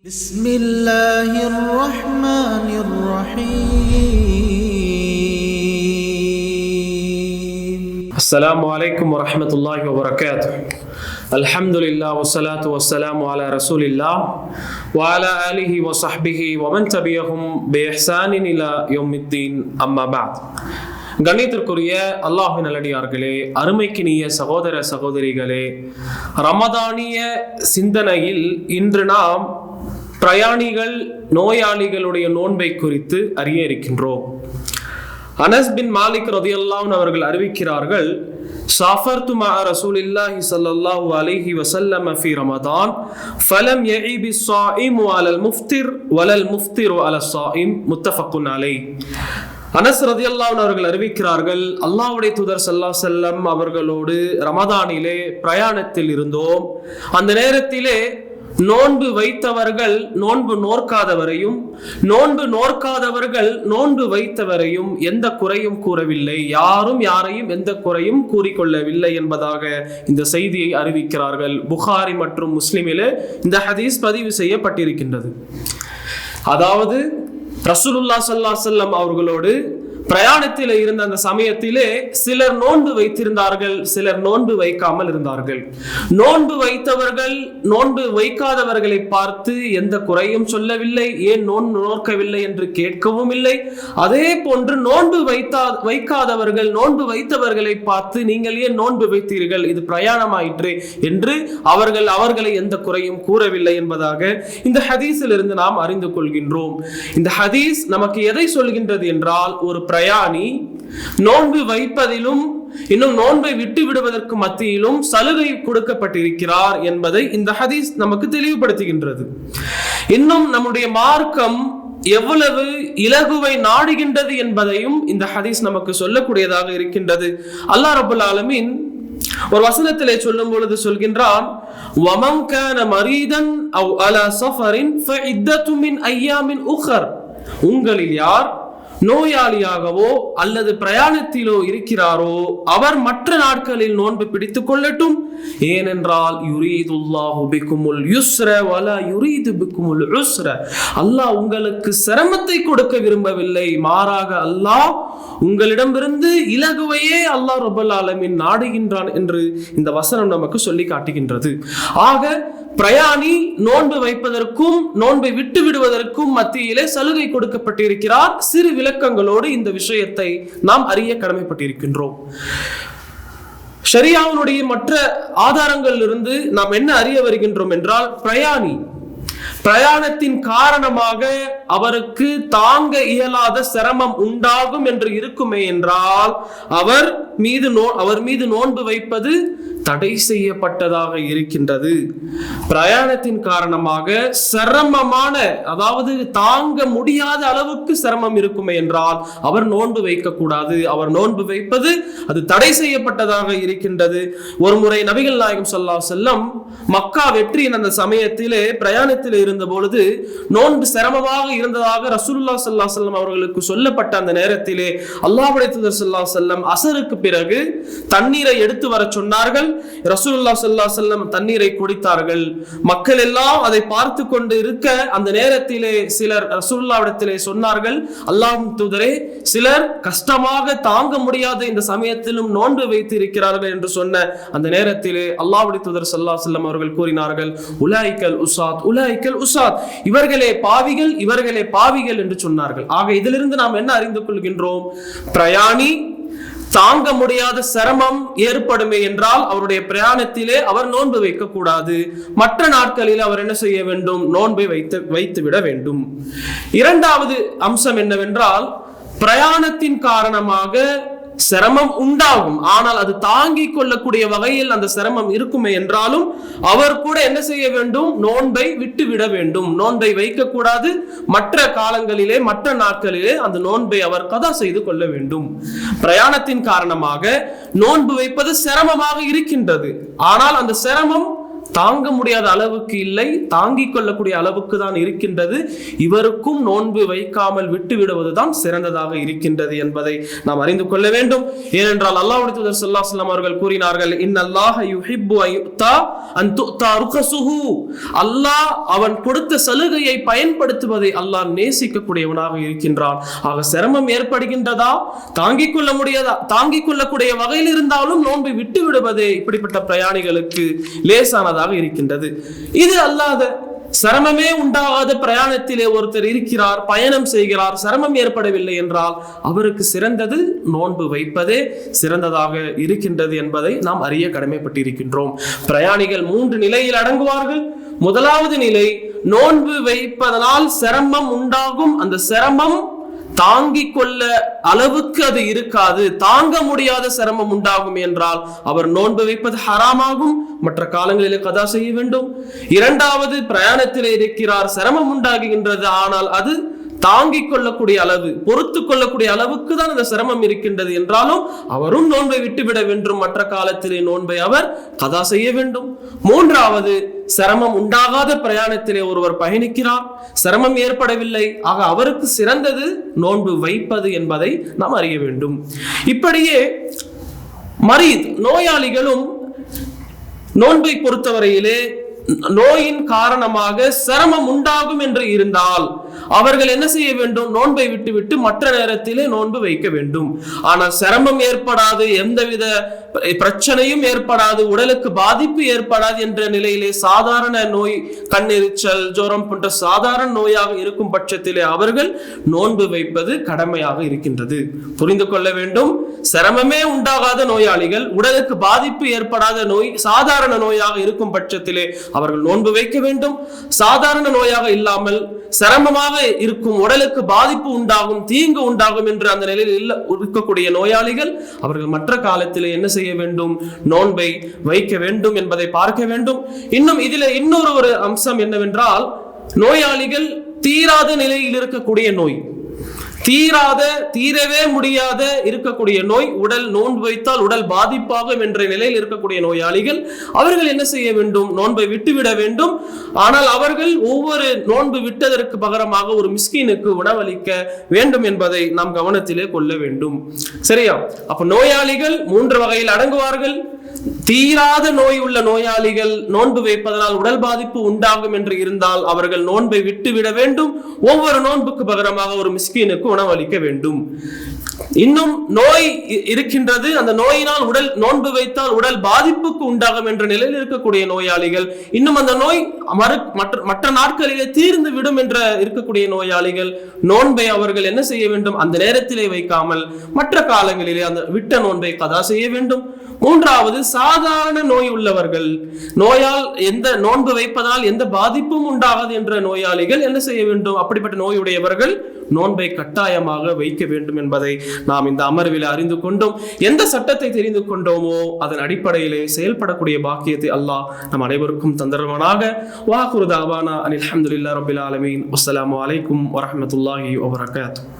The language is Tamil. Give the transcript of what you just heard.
بسم الله الرحمن الرحيم السلام عليكم ورحمة الله وبركاته الحمد لله والصلاة والسلام على رسول الله وعلى آله وصحبه ومن تبعهم بإحسان إلى يوم الدين أما بعد கண்ணியத்திற்குரிய அல்லாஹின் நல்லடியார்களே அருமைக்கினிய சகோதர சகோதரிகளே ரமதானிய சிந்தனையில் இன்று நாம் பிரயாணிகள் நோயாளிகளுடைய நோன்பை குறித்து அறிய இருக்கின்றோம். அனஸ் பின் மாலிக் ரதியல்லாம் அவர்கள் அறிவிக்கிறார்கள் சாஃபர்து மா ரசூலில்லாஹி ஸல்லல்லாஹு அலைஹி வஸல்லம் ஃபி ரமதான் ஃபலம் யஈபி ஸாயிமு அலல் முஃப்திர் வலல் முஃப்திரு அல ஸாயிம். முத்தஃபக்குன் அலை. அனஸ் ரதியல்லான் அவர்கள் அறிவிக்கிறார்கள் அல்லாஹ்வுடைய தூதர் சல்லா செல்லம் அவர்களோடு ரமதானிலே பிரயாணத்தில் இருந்தோம். அந்த நேரத்திலே நோன்பு வைத்தவர்கள் நோன்பு நோர்க்காதவரையும் நோன்பு நோர்க்காதவர்கள் நோன்பு வைத்தவரையும் எந்த குறையும் கூறவில்லை. யாரும் யாரையும் எந்த குறையும் கூறிக்கொள்ளவில்லை என்பதாக இந்த செய்தியை அறிவிக்கிறார்கள். புகாரி மற்றும் முஸ்லிமிலே இந்த ஹதீஸ் பதிவு செய்யப்பட்டிருக்கின்றது. அதாவது ரசூலுல்லா சல்லா செல்லம் அவர்களோடு பிரயாணத்தில் இருந்த அந்த சமயத்திலே சிலர் நோன்பு வைத்திருந்தார்கள் சிலர் நோன்பு வைக்காமல் இருந்தார்கள். நோன்பு வைத்தவர்கள் நோன்பு வைக்காதவர்களை பார்த்து எந்த குறையும் சொல்லவில்லை ஏன் நோன்பு நோக்கவில்லை என்று கேட்கவும் இல்லை. அதே போன்று நோன்பு வைத்தா வைக்காதவர்கள் நோன்பு வைத்தவர்களை பார்த்து நீங்கள் ஏன் நோன்பு வைத்தீர்கள் இது பிரயாணமாயிற்று என்று அவர்கள் அவர்களை எந்த குறையும் கூறவில்லை என்பதாக இந்த ஹதீஸில் இருந்து நாம் அறிந்து கொள்கின்றோம். இந்த ஹதீஸ் நமக்கு எதை சொல்கின்றது என்றால் ஒரு பிரயாணி நோன்பு வைப்பதிலும் இன்னும் நோன்பை விட்டு விடுவதற்கு மத்தியிலும் சலுகை கொடுக்கப்பட்டிருக்கிறார் என்பதை இந்த ஹதீஸ் நமக்கு தெளிவுபடுத்துகின்றது. இன்னும் நம்முடைய மார்க்கம் எவ்வளவு இலகுவை நாடுகின்றது என்பதையும் இந்த ஹதீஸ் நமக்கு சொல்லக்கூடியதாக இருக்கின்றது. அல்லா ரபுல் ஆலமின் ஒரு வசனத்திலே சொல்லும் பொழுது சொல்கின்றான் வமன் கான மரீதன் அவ் அலா சஃபரின் ஃபஇத்தத்து மின் ஐயாமின் உഖർ உங்களில் யார் நோயாளியாகவோ அல்லது பிரயாணத்திலோ இருக்கிறாரோ அவர் மற்ற நாட்களில் நோன்பு பிடித்துக் கொள்ளட்டும். ஏனென்றால் யுரீதுல்லாஹு பிக்குமுல் யுஸ்ர வல யுரீது பிக்குமுல் உஸ்ர. அல்லாஹ் உங்களுக்கு சிரமத்தை கொடுக்க விரும்பவில்லை. மாறாக அல்லாஹ் உங்களிடமிருந்து இலகுவையே அல்லாஹ் ரபுல் ஆலமின் நாடுகின்றான் என்று இந்த வசனம் நமக்கு சொல்லி காட்டுகின்றது. ஆக பிரயாணி நோன்பு வைப்பதற்கும் நோன்பை விட்டு விடுவதற்கும் மத்தியிலே சலுகை கொடுக்கப்பட்டிருக்கிறார். சிறு விளக்கங்களோடு இந்த விஷயத்தை நாம் அறிய கடமைப்பட்டிருக்கின்றோம். ஷரியாவினுடைய மற்ற ஆதாரங்களில் இருந்து நாம் என்ன அறிய வருகின்றோம் என்றால் பிரயாணி. பிரயாணத்தின் காரணமாக அவருக்கு தாங்க இயலாத சிரமம் உண்டாகும் என்று இருக்குமே என்றால் அவர் மீது நோ அவர் மீது நோன்பு வைப்பது தடை செய்யப்பட்டதாக இருக்கின்றது. பிரயாணத்தின் காரணமாக சிரமமான அதாவது தாங்க முடியாத அளவுக்கு சிரமம் இருக்குமே என்றால் அவர் நோன்பு வைக்கக்கூடாது. அவர் நோன்பு வைப்பது அது தடை செய்யப்பட்டதாக இருக்கின்றது. ஒரு முறை நபிகள் நாயகம் சொல்லா செல்லம் மக்கா வெற்றியின் அந்த சமயத்திலே பிரயாணத்தில் இருந்த பொழுது நோன்பு சிரமமாக இருந்ததாக ரசூல்லா சல்லா செல்லம் அவர்களுக்கு சொல்லப்பட்ட அந்த நேரத்திலே அல்லாஹுடைய தூதர் சல்லா செல்லம் அசருக்கு பிறகு தண்ணீரை எடுத்து வர சொன்னார்கள். ரசூல்லா சல்லா செல்லம் தண்ணீரை குடித்தார்கள். மக்கள் எல்லாம் அதை பார்த்து கொண்டு இருக்க அந்த நேரத்திலே சிலர் ரசூல்லாவிடத்திலே சொன்னார்கள் அல்லாஹ் தூதரே சிலர் கஷ்டமாக தாங்க முடியாத இந்த சமயத்திலும் நோன்பு வைத்து இருக்கிறார்கள் என்று சொன்ன அந்த நேரத்திலே அல்லாவுடைய தூதர் சல்லா செல்லம் அவர்கள் கூறினார்கள் உலாய்க்கல் உசாத் உலாய்க்கல் உசாத் இவர்களே பாவிகள் இவர்களே பாவிகள் என்று சொன்னார்கள். ஆக இதிலிருந்து நாம் என்ன அறிந்து கொள்கின்றோம்? பிரயாணி தாங்க முடியாத சிரமம் ஏற்படுமே என்றால் அவருடைய பிரயாணத்திலே அவர் நோன்பு வைக்கக்கூடாது. மற்ற நாட்களில் அவர் என்ன செய்ய வேண்டும்? நோன்பை வைத்து வைத்து விட வேண்டும். இரண்டாவது அம்சம் என்னவென்றால் பிரயாணத்தின் காரணமாக சிரமம் உண்டாகும். ஆனால் அது தாங்கிக் கொள்ளக்கூடிய வகையில் அந்த சிரமம் இருக்குமே என்றாலும் அவர் கூட என்ன செய்ய வேண்டும்? நோன்பை விட்டு விட வேண்டும். நோன்பை வைக்கக்கூடாது. மற்ற காலங்களிலே மற்ற நாட்களிலே அந்த நோன்பை அவர் கதா செய்து கொள்ள வேண்டும். பிரயாணத்தின் காரணமாக நோன்பு வைப்பது சிரமமாக இருக்கின்றது. ஆனால் அந்த சிரமம் தாங்க முடியாத அளவுக்கு இல்லை தாங்கிக் கொள்ளக்கூடிய அளவுக்கு தான் இருக்கின்றது. இவருக்கும் நோன்பு வைக்காமல் விட்டு விடுவதுதான் சிறந்ததாக இருக்கின்றது என்பதை நாம் அறிந்து கொள்ள வேண்டும். ஏனென்றால் அல்லாஹ்வுடைய தூதர் சல்லா அலைஹி அவர்கள் கூறினார்கள் இன்னல்லாஹ யுஹிப்பு அயுத்தா அன் துத்தா ருகசுஹு அல்லாஹ் அவன் கொடுத்த சலுகையை பயன்படுத்துவதை அல்லாஹ் நேசிக்கக்கூடியவனாக இருக்கின்றான். ஆக சிரமம் ஏற்படுகின்றதா? தாங்கிக் கொள்ள முடியாதா? தாங்கிக் கொள்ளக்கூடிய வகையில் இருந்தாலும் நோன்பை விட்டு விடுவது இப்படிப்பட்ட பிரயாணிகளுக்கு லேசானதா? லேசானதாக இருக்கின்றது. இது அல்லாத சிரமமே உண்டாகாத பிரயாணத்திலே ஒருத்தர் இருக்கிறார் பயணம் செய்கிறார் சிரமம் ஏற்படவில்லை என்றால் அவருக்கு சிறந்தது நோன்பு வைப்பதே சிறந்ததாக இருக்கின்றது என்பதை நாம் அறிய கடமைப்பட்டிருக்கின்றோம். பிரயாணிகள் மூன்று நிலையில் அடங்குவார்கள். முதலாவது நிலை நோன்பு வைப்பதனால் சிரமம் உண்டாகும். அந்த சிரமம் தாங்கிக் கொள்ள அளவுக்கு அது இருக்காது. தாங்க முடியாத சிரமம் உண்டாகும் என்றால் அவர் நோன்பு வைப்பது ஹராமாகும். மற்ற காலங்களிலே கதா செய்ய வேண்டும். இரண்டாவது பிரயாணத்திலே இருக்கிறார். சிரமம் உண்டாகுகின்றது. ஆனால் அது தாங்கிக் கொள்ளக்கூடிய அளவு பொறுத்து கொள்ளக்கூடிய அளவுக்கு தான் இந்த சிரமம் இருக்கின்றது என்றாலும் அவரும் நோன்பை விட்டுவிட வேண்டும். மற்ற காலத்திலே நோன்பை அவர் கதா செய்ய வேண்டும். மூன்றாவது சிரமம் உண்டாகாத பிரயாணத்திலே ஒருவர் பயணிக்கிறார். சிரமம் ஏற்படவில்லை. ஆக அவருக்கு சிறந்தது நோன்பு வைப்பது என்பதை நாம் அறிய வேண்டும். இப்படியே மரீத் நோயாளிகளும் நோன்பை பொறுத்தவரையிலே நோயின் காரணமாக சிரமம் உண்டாகும் என்று இருந்தால் அவர்கள் என்ன செய்ய வேண்டும்? நோன்பை விட்டுவிட்டு மற்ற நேரத்திலே நோன்பு வைக்க வேண்டும். ஆனால் சிரமம் ஏற்படாது எந்தவித பிரச்சனையும் ஏற்படாது உடலுக்கு பாதிப்பு ஏற்படாது என்ற நிலையிலே சாதாரண நோய் கண்ணெரிச்சல் ஜோரம் போன்ற சாதாரண நோயாக இருக்கும் பட்சத்திலே அவர்கள் நோன்பு வைப்பது கடமையாக இருக்கின்றது. புரிந்து கொள்ள வேண்டும். சிரமமே உண்டாகாத நோயாளிகள் உடலுக்கு பாதிப்பு ஏற்படாத நோய் சாதாரண நோயாக இருக்கும் பட்சத்திலே அவர்கள் நோன்பு வைக்க வேண்டும். சாதாரண நோயாக இல்லாமல் சிரமமாக இருக்கும் உடலுக்கு பாதிப்பு உண்டாகும் தீங்கு உண்டாகும் என்று அந்த நிலையில் இல்ல இருக்கக்கூடிய நோயாளிகள் அவர்கள் மற்ற காலத்தில் என்ன செய்ய வேண்டும்? நோன்பை வைக்க வேண்டும் என்பதை பார்க்க வேண்டும். இன்னும் இதுல இன்னொரு ஒரு அம்சம் என்னவென்றால் நோயாளிகள் தீராத நிலையில் இருக்கக்கூடிய நோய். தீராத தீரவே முடியாத இருக்கக்கூடிய நோய் உடல் நோன்பு வைத்தால் உடல் பாதிப்பாகும் என்ற நிலையில் இருக்கக்கூடிய நோயாளிகள் அவர்கள் என்ன செய்ய வேண்டும்? நோன்பை விட்டுவிட வேண்டும். ஆனால் அவர்கள் ஒவ்வொரு நோன்பு விட்டதற்கு பகரமாக ஒரு மிஸ்கினுக்கு உணவளிக்க வேண்டும் என்பதை நாம் கவனத்திலே கொள்ள வேண்டும். சரியா? அப்ப நோயாளிகள் மூன்று வகையில் அடங்குவார்கள். தீராத நோய் உள்ள நோயாளிகள் நோன்பு வைப்பதனால் உடல் பாதிப்பு உண்டாகும் என்று இருந்தால் அவர்கள் நோன்பை விட்டுவிட வேண்டும். ஒவ்வொரு நோன்புக்கு பகரமாக ஒரு மிஸ்கீனுக்கு உணவளிக்க வேண்டும். இன்னும் நோய் இருக்கின்றது. அந்த நோயினால் உடல் நோன்பு வைத்தால் உடல் பாதிப்புக்கு உண்டாகும் என்ற நிலையில் இருக்கக்கூடிய நோயாளிகள் இன்னும் அந்த நோய் மறு மற்ற மற்ற நாட்களிலே தீர்ந்து விடும் என்ற இருக்கக்கூடிய நோயாளிகள் நோன்பை அவர்கள் என்ன செய்ய வேண்டும்? அந்த நேரத்திலே வைக்காமல் மற்ற காலங்களிலே அந்த விட்ட நோன்பை கதா செய்ய வேண்டும். மூன்றாவது சாதாரண நோய் உள்ளவர்கள். நோயால் எந்த நோன்பு வைப்பதால் எந்த பாதிப்பும் உண்டாகாது என்ற நோயாளிகள் என்ன செய்ய வேண்டும்? அப்படிப்பட்ட நோயுடையவர்கள் நோன்பை கட்டாயமாக வைக்க வேண்டும் என்பதை நாம் இந்த அமர்வில் அறிந்து கொண்டோம். எந்த சட்டத்தை தெரிந்து கொண்டோமோ அதன் அடிப்படையிலே செயல்படக்கூடிய பாக்கியத்தை அல்லாஹ் நம் அனைவருக்கும் தந்தரவனாக வாகுரு தாவானா அனில் அஹமதுல்லா ரபில் ஆலமீன். அஸ்லாம் அலைக்கும் வரமத்துல்லாஹி வபரகாத்துஹு.